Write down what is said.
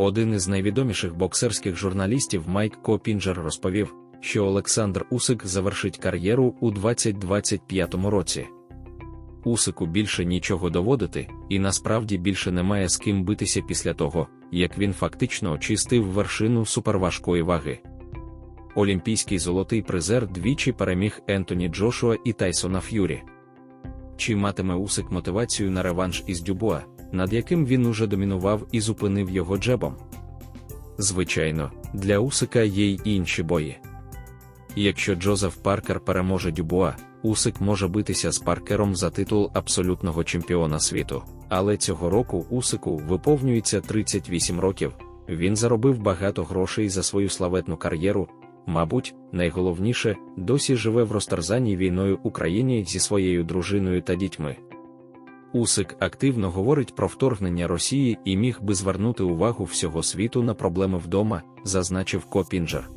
Один із найвідоміших боксерських журналістів Майк Копінджер розповів, що Олександр Усик завершить кар'єру у 2025 році. Усику більше нічого доводити, і насправді більше немає з ким битися після того, як він фактично очистив вершину суперважкої ваги. Олімпійський золотий призер двічі переміг Ентоні Джошуа і Тайсона Ф'юрі. Чи матиме Усик мотивацію на реванш із Дюбуа, над яким він уже домінував і зупинив його джебом? Звичайно, для Усика є й інші бої. Якщо Джозеф Паркер переможе Дюбуа, Усик може битися з Паркером за титул абсолютного чемпіона світу. Але цього року Усику виповнюється 38 років. Він заробив багато грошей за свою славетну кар'єру. Мабуть, найголовніше, досі живе в розтерзаній війною Україні зі своєю дружиною та дітьми. Усик активно говорить про вторгнення Росії і міг би звернути увагу всього світу на проблеми вдома, зазначив Копінджер.